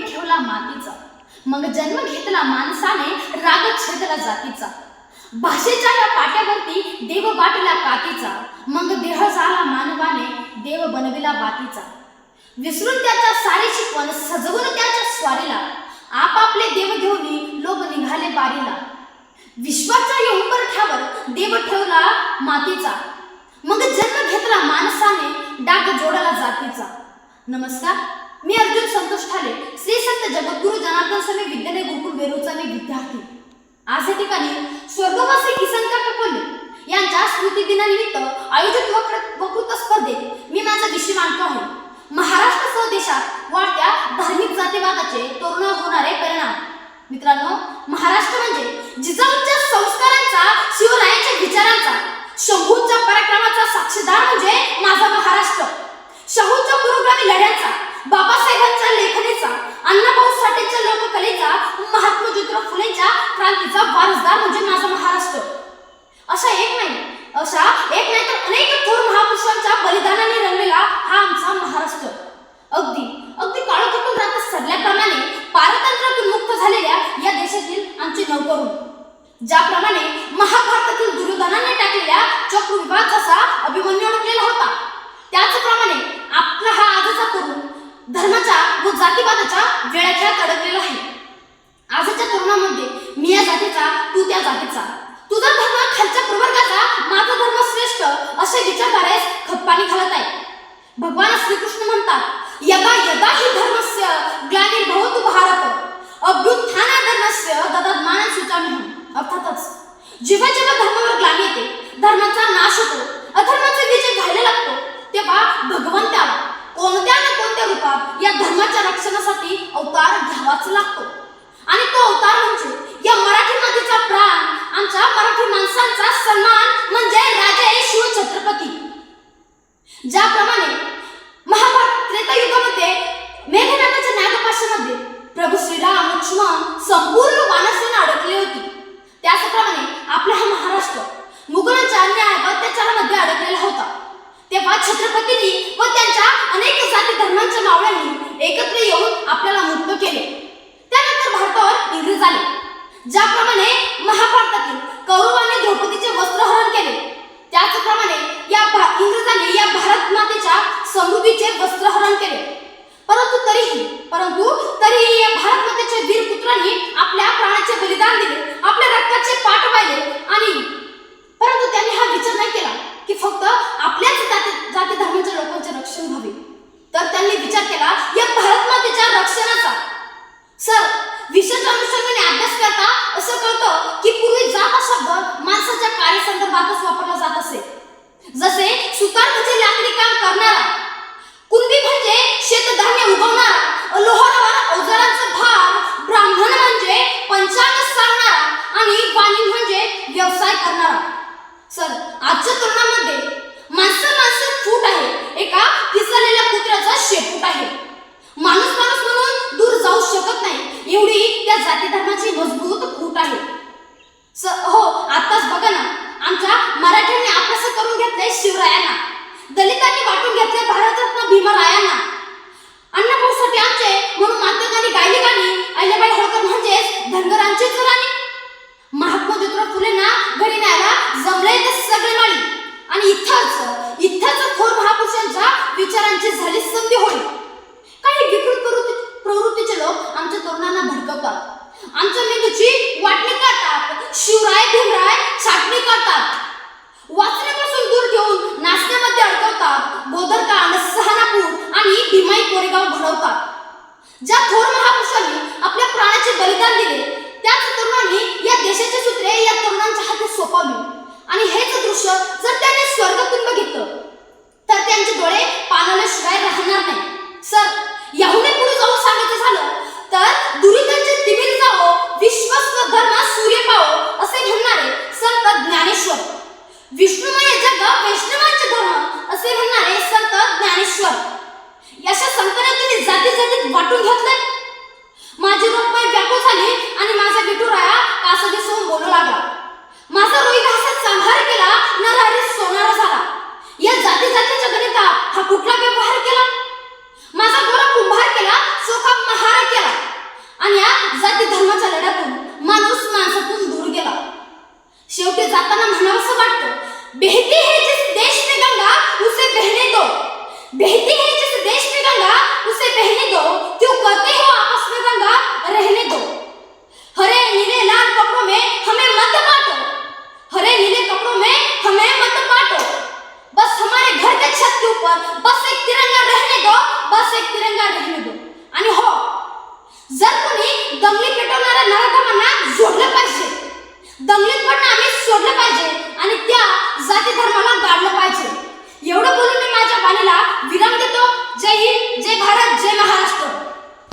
ठेवला मातीचा. मग जन्म घेतला माणसाने राग छेदला जातीचा. भाषेच्या या पाट्यावरती देव वाटला कातीचा. मग देह झाला मानवाने देव बनविला बातीचा. विसरून त्याच्या सारी शिकवण सजवून त्याच्या स्वारीला. आपापले देव घेऊन लोक निघाले बारीला. विश्वाच्या या उंबरठ्यावर देव ठेवला मातीचा. मग जन्म घेतला माणसाने डाग जोडला जातीचा. नमस्कार. मी अर्जुन संतोष ठाले श्री संत जगद्गुरु जनार्दन स्वामी विद्यालय गोकुळ वेरूळचा मी विद्यार्थी. आज या ठिकाणी स्वर्गवासी किसन काका कोल्हे यांच्या स्मृती दिनानिमित्त आयोजित वक्र- वक्तृत्व स्पर्धेत मी माझा विषय मांडतो आहे. महाराष्ट्रासह देशात वाढत्या धार्मिक जातीवादाचे तरुणावर होणारे परिणाम. मित्रांनो महाराष्ट्र म्हणजे जिजाऊंच्या संस्कारांचा शिवरायांच्या विचारांचा शहूच्या पराक्रमाचा साक्षीदार म्हणजे माझा महाराष्ट्र. शाहूच्या पुरोगामी लढ्याचा बाबासाहेबांच्या लेखनेचा अण्णाभाऊ साठेच्या लोककलेचा महात्मा ज्योतिराव फुलेंच्या क्रांतीचा वारसदार म्हणजे माझा महाराष्ट्र. अशा एक नाही अशा एक नाही तर अनेक थोर महापुरुषांच्या बलिदानाने रंगलेला हा आमचा महाराष्ट्र. अगदी अगदी काळोखातून रात्र सडल्याप्रमाणे पारतंत्र्यातून मुक्त झालेल्या या देशातील आमचे नवतरुण ज्याप्रमाणे महाभारतातील दुर्योधनाने टाकलेल्या चक्रविवाद जसा अभिमन्यू अडकलेला होता त्याचप्रमाणे आपला हा आजचा तरुण धर्माच्या व जातीवादाच्या वेळाखेळात अडकलेला आहे. आजच्या तरुणामध्ये मी या जातीचा तू त्या जातीचा. तुझा धर्म खालच्या प्रवर्गाचा माझा धर्म श्रेष्ठ असे विचारधारेस खप्पानी घालत आहे. भगवान श्रीकृष्ण म्हणतात यदा यदा ही धर्मस्य ग्लानिर्भवतु भारत. अभ्युत्थाना धर्मस्य ददमान सुचाम्यहम. अर्थातच जेव्हा जेव्हा धर्मावर ग्लानी येते धर्माचा नाश होतो अधर्माचा विजय घ्यायला लागतो तेव्हा भगवंत त्याला कोणत्या ना कोणत्या रूपात या धर्माच्या रक्षणासाठी अवतार घ्यावाच लागतो. आणि तो अवतार म्हणजे या मराठी मातीचा प्राण आमच्या मराठी माणसांचा सन्मान म्हणजे राजे शिव छत्रपती. ज्याप्रमाणे महाभारत त्रेतायुगामध्ये मेघनाथाच्या नागपाशामध्ये प्रभू श्रीराम लक्ष्मण संपूर्ण वानसेना अडकली होती. त्याचप्रमाणे आपला हा महाराष्ट्र मुघलांच्या अन्याय अत्याचारामध्ये अडकलेला होता. तेव्हा छत्रपतींनी व त्यांच्या अनेक जाती धर्मांच्या मावळ्यांनी एकत्र येऊन आपल्याला मुक्त केले. त्यानंतर भारतावर इंग्रज आले. ज्याप्रमाणे महाभारतातील कौरवाने द्रौपदीचे वस्त्रहरण केले. त्याचप्रमाणे या इंग्रजांनी या भारत मातेच्या समृद्धीचे वस्त्रहरण केले. परंतु तरीही परंतु तरीही या भारत मातेच्या वीर पुत्रांनी आपल्या प्राणाचे बलिदान दिले आपल्या रक्ताचे पाठ वाहिले आणि परंतु त्यांनी हा विचार नाही केला की फक्त आपल्याच जाती जाती धर्माच्या लोकांचे रक्षण व्हावे तर त्यांनी विचार केला या भारत मातेच्या रक्षणाचा. सर विशेष अनुषंगाने अभ्यास करता असं कळतं की पूर्वी जात हा शब्द माणसाच्या कार्यसंदर्भातच वापरला जात असे. जसे सुतार म्हणजे लाकडी काम करणारा कुणबी म्हणजे शेतधान्य उगवणारा लोहारावर अवजारांचा भार ब्राह्मण म्हणजे पंचांग सांगणारा आणि वाणी म्हणजे व्यवसाय करणारा. सर आजच्या तरुणामध्ये माणसं माणसं फूट आहे. शेपूट आहे. माणूस माणूस म्हणून दूर जाऊ शकत नाही. एवढी त्या जाती धर्माची मजबूत फूट आहे. स हो आताच बघा ना. आमच्या मराठ्यांनी अभ्यास करून घेतलंय शिवरायांना. दलितांनी वाटून घेतले भारतरत्न भीमरायांना. भडकवतात मेंदूची वाटणी करतात शिवराय भीमराय छाटणी करतात. वाचण्यापासून दूर ठेवून नाचण्यामध्ये अडकवतात गोदरकांड सहानापूर आणि भीमाई कोरेगाव घडवतात. ज्या थोर महापुरुषांनी आपल्या प्राणाचे बलिदान दिले त्याच तरुणांनी या देशाचे सूत्रे या तरुणांच्या हाती सोपवली. आणि हेच दृश्य जर त्यांनी स्वर्गातून बघितलं तर त्यांचे डोळे पाणवल्याशिवाय राहणार नाही. सर याहूनही पुढे जाऊन सांगायचं झालं तर दुरितांचे तिमिर जावो विश्वस्त धर्म सूर्य पावो असे म्हणणारे संत ज्ञानेश्वर. विष्णुमय जग वैष्णवांचे धर्म असे म्हणणारे संत ज्ञानेश्वर. याच्या संतांना तुम्ही जाती जातीत वाटून घेतलंय. माझी रोपमाई व्याकुळ झाली आणि माझा विठुराया कासदी सोहून बोलू लागला. माझा रोहित हसत सांभार केला नरहरी सोनारा झाला. या जाती जातीच्या गणिता हा कुठला व्यवहार केला? माझा गोरा कुंभार केला सोखा महार केला. आणि या जाती धर्माच्या लढ्यातून माणूस माणसातून दूर गेला. शेवटी जाताना म्हणावंसं वाटतं बेहती हे जिस देश में गंगा उसे बहने दो. बेहती है जिस देश में गंगा उसे बहने दो क्यों कहते हो आपस में गंगा रहने दो हरे नीले लाल कपड़ों में हमें मत बांटो हरे नीले कपड़ों में हमें मत बांटो बस हमारे घर के छत के ऊपर बस एक तिरंगा रहने दो बस एक दो आणि हो जर कोणी दंगली पेटवणाऱ्या नराधमांना जोडलं पाहिजे दंगलीत पडणं आम्ही सोडलं पाहिजे आणि त्या जाती धर्माला गाडलं पाहिजे. एवढं बोलून मी माझ्या वाणीला विराम देतो. जय हिंद जय भारत जय महाराष्ट्र.